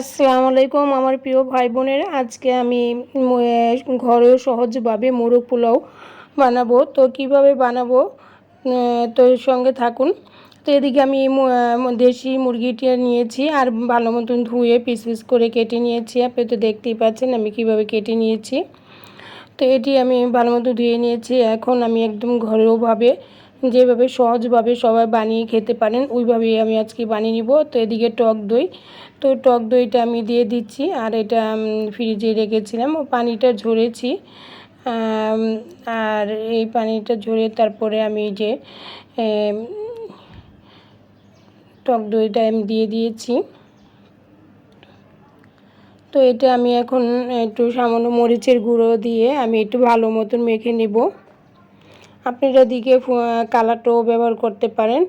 আসসালামু আলাইকুম আমার প্রিয় ভাই বোনের। আজকে আমি ঘরেও সহজভাবে মোরগ পোলাও বানাবো। তো কীভাবে বানাবো? তো সঙ্গে থাকুন। তো এদিকে আমি দেশি মুরগিটা নিয়েছি আর ভালো মতন ধুয়ে পিস পিস করে কেটে নিয়েছি। আপনি তো দেখতেই পাচ্ছেন আমি কীভাবে কেটে নিয়েছি। তো এটি আমি ভালো মতো ধুয়ে নিয়েছি। এখন আমি একদম ঘরোয়াভাবে যেভাবে সহজভাবে সবাই বানিয়ে খেতে পারেন, ওইভাবেই আমি আজকে বানিয়ে নিব। তো এদিকে টক দই, তো টক দইটা আমি দিয়ে দিচ্ছি, আর এটা ফ্রিজে রেখেছিলাম। ও পানিটা ঝরেছি আর এই পানিটা ঝরে তারপরে আমি যে টক দইটা আমি দিয়ে দিয়েছি। তো এটা আমি এখন একটু সামান্য মরিচের গুঁড়ো দিয়ে আমি একটু ভালো মতন মেখে নেব। আপনারা দিকে কালারটাও ব্যবহার করতে পারেন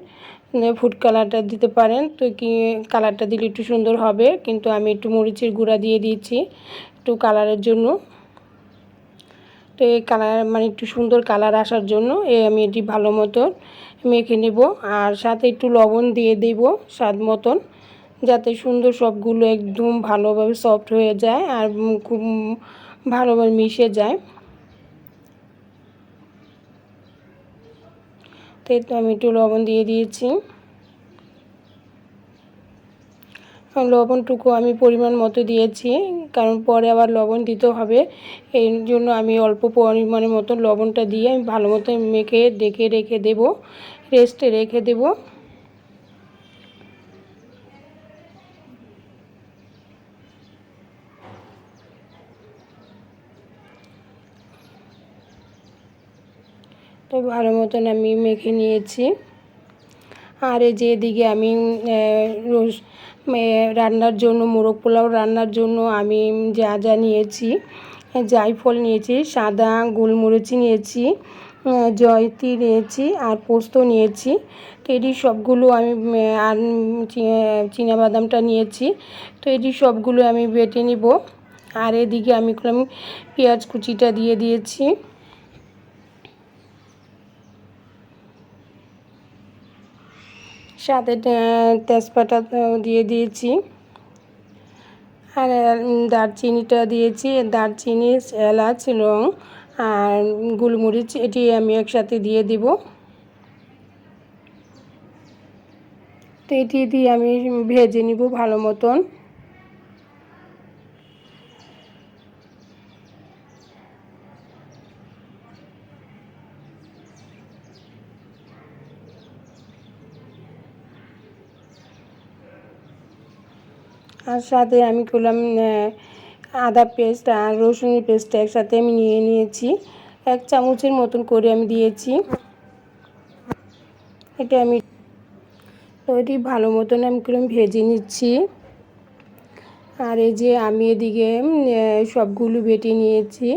ফুড কালারটা দিতে পারেন। তো কি কালারটা দিলে একটু সুন্দর হবে, কিন্তু আমি একটু মরিচের গুঁড়া দিয়ে দিয়েছি একটু কালারের জন্য। তো এই কালার মানে একটু সুন্দর কালার আসার জন্য এ আমি এটি ভালো মতন মেখে নেব, আর সাথে একটু লবণ দিয়ে দেব স্বাদ মতন, যাতে সুন্দর সবগুলো একদম ভালোভাবে সফট হয়ে যায় আর খুব ভালোভাবে মিশে যায়। তো আমি একটু লবণ দিয়ে দিয়েছি। লবণটুকু আমি পরিমাণ মতো দিয়েছি, কারণ পরে আবার লবণ দিতে হবে। এই জন্য আমি অল্প পরিমাণের মতো লবণটা দিয়ে আমি ভালো মতো মেখে ডেকে রেখে দেব, রেস্টে রেখে দেব। তো ভালো মতন আমি মেখে নিয়েছি। আর এই যে এদিকে আমি রোজ রান্নার জন্য, মোরগ পোলাও রান্নার জন্য আমি যা যা নিয়েছি জায়ফল নিয়েছি, সাদা গোলমরিচ নিয়েছি জয়তি নিয়েছি, আর পোস্ত নিয়েছি। তো এটি সবগুলো আমি আর বাদামটা নিয়েছি। তো এটি সবগুলো আমি বেটে নিব। আর এদিকে আমি পেঁয়াজ কুচিটা দিয়ে দিয়েছি। সাথে তেজপাতা দিয়ে দিয়েছি। আর দারচিনিটা দিয়েছি। দারচিনি, এলাচ, রং আর গোলমরিচ, এটি আমি একসাথে দিয়ে দিব। তো এটি দিয়ে আমি ভেজে নিব ভালো মতন। আর সাথে আমি করলাম আদা পেস্ট আর রসুনের পেস্ট একসাথে আমি নিয়ে নিয়েছি। এক চামচের মতন করে আমি দিয়েছি। এটা আমি এটি ভালো মতন আমি করলাম ভেজে নিচ্ছি। আর এই যে আমি এদিকে সবগুলো বেটে নিয়েছি।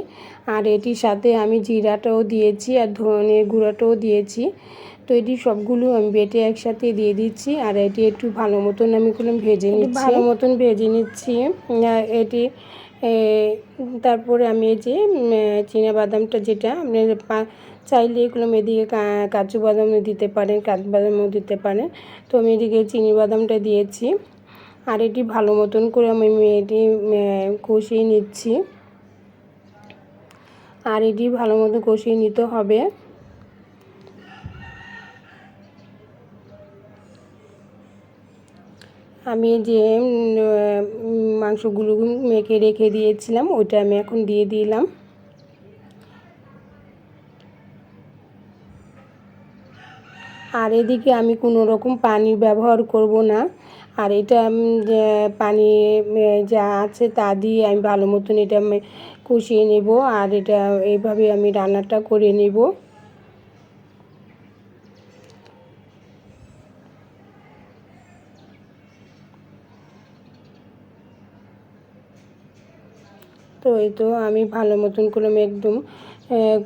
আর এটির সাথে আমি জিরাটাও দিয়েছি আর ধনে গুঁড়াটাও দিয়েছি। তো এটি সবগুলো আমি বেটে একসাথে দিয়ে দিচ্ছি আর এটি একটু ভালো মতন আমি কোনো ভেজে নিচ্ছি। ভালো মতন ভেজে নিচ্ছি। এটি তারপরে আমি এই যে চীনা বাদামটা যেটা আপনি চাইলে এগুলো এদিকে কাজু বাদামও দিতে পারেন কাজু বাদামও দিতে পারেন। তো আমি এদিকে চিনি বাদামটা দিয়েছি আর এটি ভালো মতন করে আমি এটি কষিয়ে নিচ্ছি। আর এটি ভালো মতো কষিয়ে নিতে হবে। আমি যে মাংসগুলো মেখে রেখে দিয়েছিলাম, ওইটা আমি এখন দিয়ে দিলাম। আর এদিকে আমি কোনো রকম পানি ব্যবহার করব না। আর এটা পানি যা আছে তা দিয়ে আমি ভালো মতন এটা কষিয়ে নেব, আর এটা এইভাবে আমি রান্নাটা করে নেব। তো এই তো আমি ভালো মতন করে একদম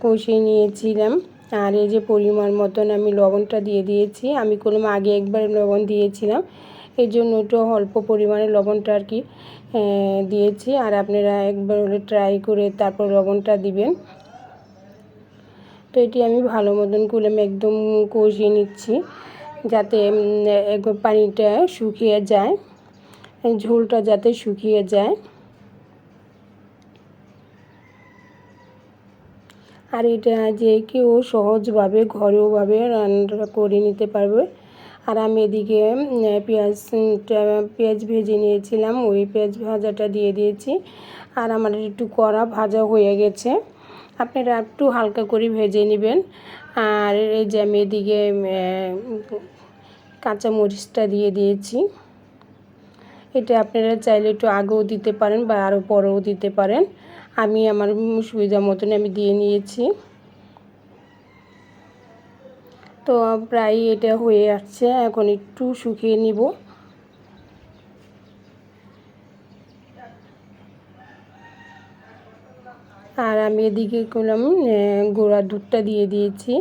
কষিয়ে নিয়েছিলাম। আর এই যে পরিমাণ মতন আমি লবণটা দিয়ে দিয়েছি, আমি কোনো আগে একবার লবণ দিয়েছিলাম। এই জন্য একটু অল্প পরিমাণে লবণটা আর কি দিয়েছি। আর আপনারা একবার হলে ট্রাই করে তারপর লবণটা দিবেন। তো এটি আমি ভালো মতন করে একদম কষিয়ে নিচ্ছি, যাতে পানিটা শুকিয়ে যায়, ঝোলটা যাতে শুকিয়ে যায়। আর এটা যে কেউ সহজভাবে, ঘরোয়াভাবে রান্নাটা করে নিতে পারবে। আর আমি এদিকে পেঁয়াজটা পেঁয়াজ ভেজে নিয়েছিলাম, ওই পেঁয়াজ ভাজাটা দিয়ে দিয়েছি। আর আমার একটু কড়া ভাজা হয়ে গেছে। আপনারা একটু হালকা করে ভেজে নেবেন। আর এই যে আমি এদিকে কাঁচা মরিচটা দিয়ে দিয়েছি। এটা আপনারা চাইলে একটু আগেও দিতে পারেন বা আরও পরেও দিতে পারেন। আমি আমার সুবিধা মতন আমি দিয়ে নিয়েছি। তো প্রায় এটা হয়ে আসছে, এখন একটু শুকিয়ে নিব। আর আমি এদিকে করলাম গোড়া দুধটা দিয়ে দিয়েছি।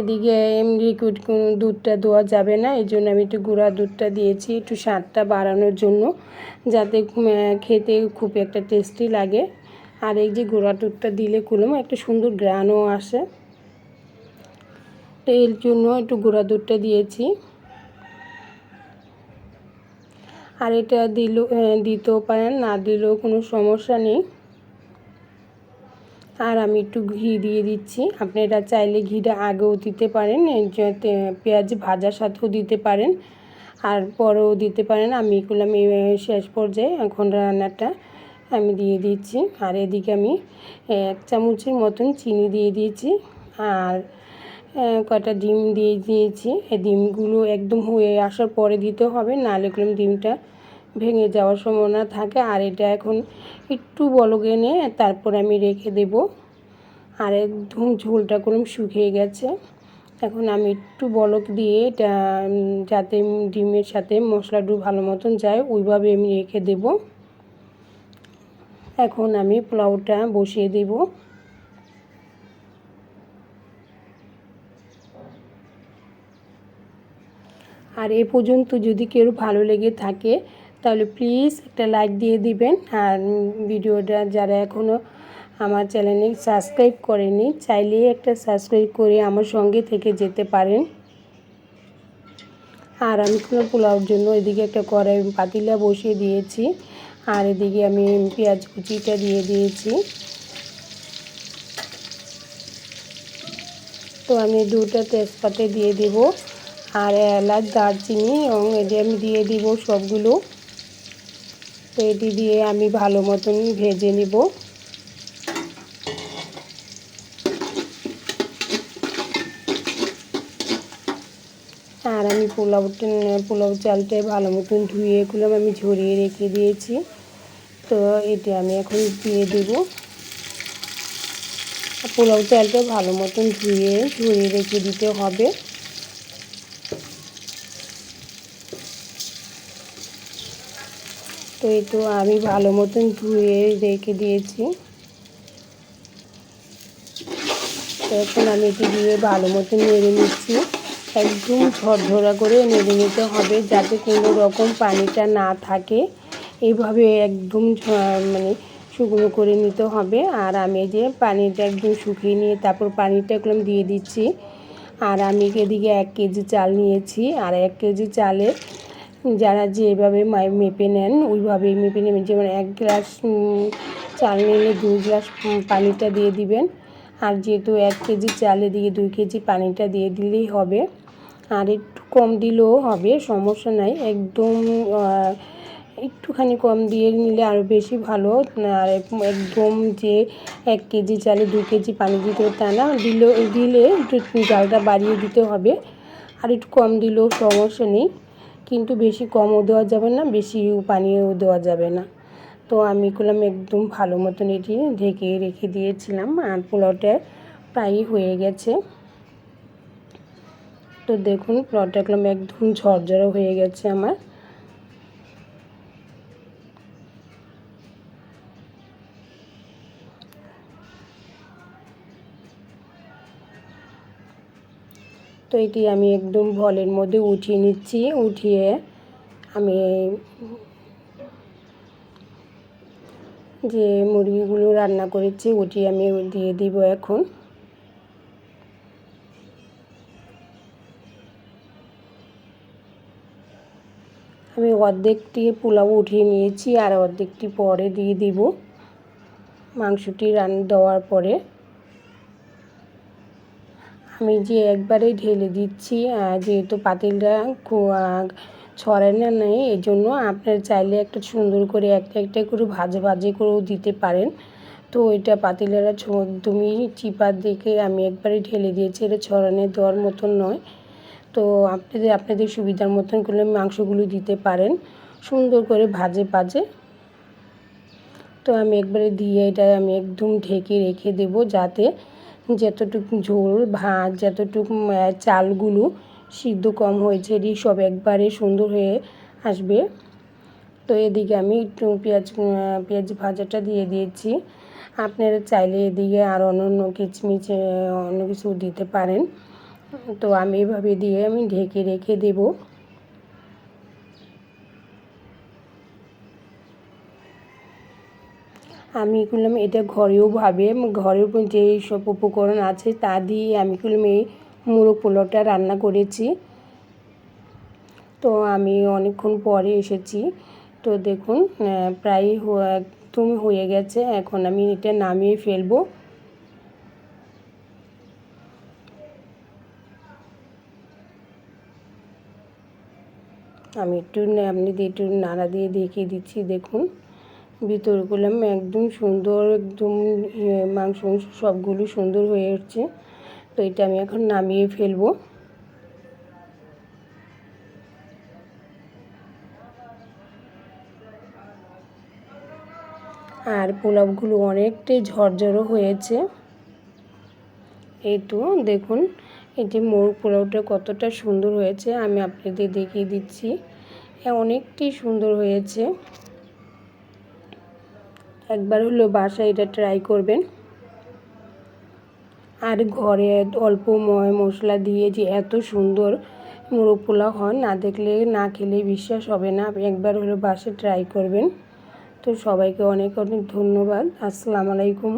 এদিকে লিকুইড দুধটা দেওয়া যাবে না, এই জন্য আমি একটু গুঁড়া দুধটা দিয়েছি, একটু স্বাদটা বাড়ানোর জন্য। যাতে খেতে খুব একটা টেস্টি লাগে। আর এই যে গুঁড়া দুধটা দিলে কুলুম একটা সুন্দর গ্রানও আসে। তো এর জন্য একটু গুঁড়া দুধটা দিয়েছি। আর এটা দিল দিতেও পারেন, না দিলেও কোনো সমস্যা নেই। আর আমি একটু ঘি দিয়ে দিচ্ছি। আপনারা চাইলে ঘিটা আগেও দিতে পারেন পেঁয়াজ ভাজার সাথেও দিতে পারেন। আর পরেও দিতে পারেন, আমি করলাম শেষ পর্যায়ে এখন রান্নাটা। আমি দিয়ে দিচ্ছি আর এদিকে আমি এক চামচের মতন চিনি দিয়ে দিয়েছি। আর কটা ডিম দিয়ে দিয়েছি। এই ডিমগুলো একদম হয়ে আসার পরে দিতে হবে, নাহলে করলাম ডিমটা ভেঙে যাওয়ার সম্ভাবনা থাকে। আর এটা এখন একটু বলক এনে তারপর আমি রেখে দেব। আর একদম ঝোলটা কোনো শুকিয়ে গেছে। এখন আমি একটু বলক দিয়ে এটা যাতে ডিমের সাথে মশলাটা ভালো মতন যায়, ওইভাবে আমি রেখে দেব। এখন আমি পোলাওটা বসিয়ে দেব। আর এ পর্যন্ত যদি কেউ ভালো লেগে থাকে, তাহলে প্লিজ একটা লাইক দিয়ে দিবেন। আর ভিডিওটা যারা এখনও আমার চ্যানেলে সাবস্ক্রাইব করেনি, চাইলে একটা সাবস্ক্রাইব করে আমার সঙ্গে থেকে যেতে পারেন। আর আমি কোনো পোলাওর জন্য এদিকে একটা কড়াই পাতিলা বসিয়ে দিয়েছি। আর এদিকে আমি পেঁয়াজ কুচিটা দিয়ে দিয়েছি। তো আমি দুটো তেজপাতে দিয়ে দেব আর এলাচ, দারচিনি, এবং এটি আমি দিয়ে দিব সবগুলো। তো এটি দিয়ে আমি ভালো মতন ভেজে নিব। আমি পোলাও চালটা ভালো মতন ধুয়ে এগুলো আমি ঝরিয়ে রেখে দিয়েছি। তো এটি আমি এখন দিয়ে দেব। পোলাও চালটা ভালো মতন ধুয়ে ঝরিয়ে রেখে দিতে হবে। তো এই তো আমি ভালো মতন ধুয়ে রেখে দিয়েছি। তো এখন আমি এটি দিয়ে ভালো মতন নেড়ে নিচ্ছি। একদম ঝরঝরা করে নেড়ে নিতে হবে যাতে কোনো রকম পানিটা না থাকে। এইভাবে একদম মানে শুকনো করে নিতে হবে। আর আমি যে পানিটা একদম শুকিয়ে নিয়ে তারপর পানিটা একদম দিয়ে দিচ্ছি। আর আমি এদিকে এক কেজি চাল নিয়েছি। আর এক কেজি চালে যারা যেভাবে মেপে নেন ওইভাবেই মেপে নেবেন। যেমন এক গ্লাস চাল নিলে দুই গ্লাস পানিটা দিয়ে দিবেন। আর যেহেতু এক কেজি চালে দিয়ে, দুই কেজি পানিটা দিয়ে দিলেই হবে। আর একটু কম দিলেও হবে, সমস্যা নাই। একদম একটুখানি কম দিয়ে নিলে আরও বেশি ভালো। আর একদম যে এক কেজি চালে দু কেজি পানি দিতে তা না দিলে দিলে একটু জালটা বাড়িয়ে দিতে হবে। আর একটু কম দিলেও সমস্যা নেই। কিন্তু বেশি কমও দেওয়া যাবে না বেশি পানিও দেওয়া যাবে না। তো আমি করলাম একদম ভালো মতন এটি ঢেকে রেখে দিয়েছিলাম আর পোলাওটা প্রায়ই হয়ে গেছে। তো দেখুন পোলাওটা একদম একদম ঝরঝরে হয়ে গেছে আমার। তো এটি আমি একদম ভলের মধ্যে উঠিয়ে নিচ্ছি, উঠিয়ে আমি যে মুরগিগুলো রান্না করেছি, ওটি আমি দিয়ে দিব এখন। আমি অর্ধেকটি পোলাও উঠিয়ে নিয়েছি, আর অর্ধেকটি পরে দিয়ে দিব মাংসটি রান, দেওয়ার পরে। আমি যে একবারে ঢেলে দিচ্ছি যেহেতু পাতিলটা ছড়ানো নেই, এই জন্য আপনার চাইলে একটা সুন্দর করে একটা একটা করে ভাজে ভাজে করেও দিতে পারেন। তো ওইটা পাতিলেরা একদমই চিপার দিকে আমি একবারে ঢেলে দিয়েছি, এটা ছড়ানো দেওয়ার মতন নয়। তো আপনাদের আপনাদের সুবিধার মতন করলে মাংসগুলো দিতে পারেন, সুন্দর করে ভাজে ভাজে। তো আমি একবারে দিয়ে এটা আমি একদম ঢেকে রেখে দেব, যাতে যতটুকু ঝোল ভাত যতটুকু চালগুলো সিদ্ধ কম হয়েছে এটি সব একবারে সুন্দর হয়ে আসবে। তো এদিকে আমি একটু পেঁয়াজ পেঁয়াজ ভাজাটা দিয়ে দিয়েছি। আপনারা চাইলে এদিকে আর অন্য অন্য কিচমিচ অন্য কিছু দিতে পারেন। তো আমি এভাবে দিয়ে আমি ঢেকে রেখে দেব। আমি করলাম এটা ঘরেও ভাবে, ঘরের যে সব উপকরণ আছে তা দিয়ে আমি করলাম এই মুরগ পোলাওটা রান্না করেছি। তো আমি অনেকক্ষণ পরে এসেছি। তো দেখুন প্রায় একদম হয়ে গেছে। এখন আমি এটা নামিয়ে ফেলব। আমি একটু আপনি একটু নাড়া দিয়ে দেখিয়ে দিচ্ছি। দেখুন ভিতর একদম সুন্দর, একদম মাংস মাংস, সবগুলো সুন্দর হয়ে উঠছে। তো এটা আমি এখন নামিয়ে ফেলব। আর পোলাপগুলো অনেকটাই ঝরঝরও হয়েছে। এই তো দেখুন এটি মোর পোলাওটা কতটা সুন্দর হয়েছে, আমি আপনাদের দেখিয়ে দিচ্ছি। অনেকটাই সুন্দর হয়েছে। একবার হলো বাসায় এটা ট্রাই করবেন। আর ঘরে অল্প ময় মশলা দিয়ে যে এত সুন্দর মোরগ পোলাও হয় না দেখলে, না খেলে বিশ্বাস হবে না। একবার হলো বাসে ট্রাই করবেন। তো সবাইকে অনেক অনেক ধন্যবাদ। আসসালামু আলাইকুম।